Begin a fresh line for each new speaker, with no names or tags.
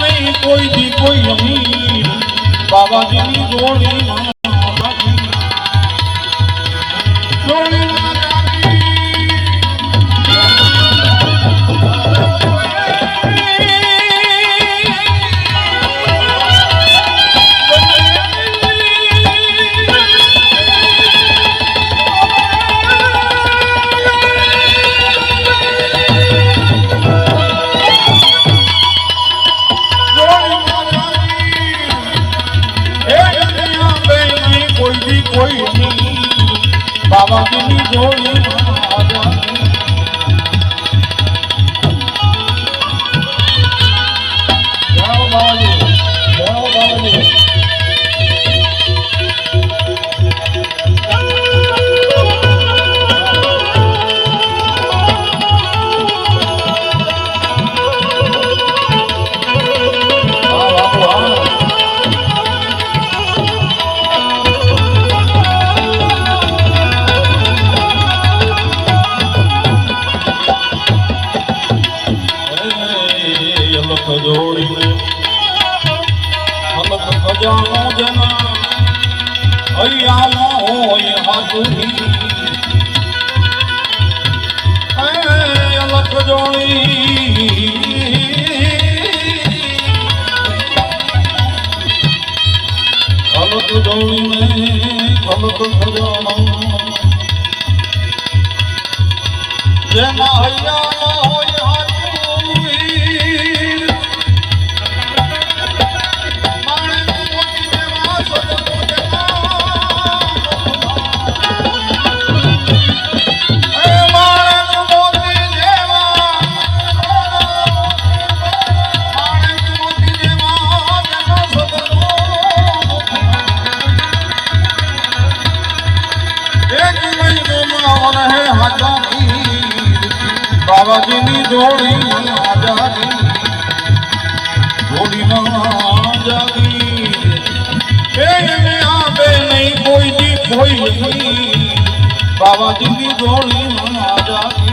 નહીં કોઈથી કોઈ અમીર. બાબાજીની જોડીમાં બાબાજીની જોડી હૈયામાં હોય અલખ જોડી અલખ જોડીને અલખ ખજાનો જેના હૈયામાં હોય હાથુથી બાબાજીની જોડી આજાદી જોડીમાં આઝાદી એને આપે નહીં કોઈ કોઈ નહીં બાબાજીની જોડીમાં જાગી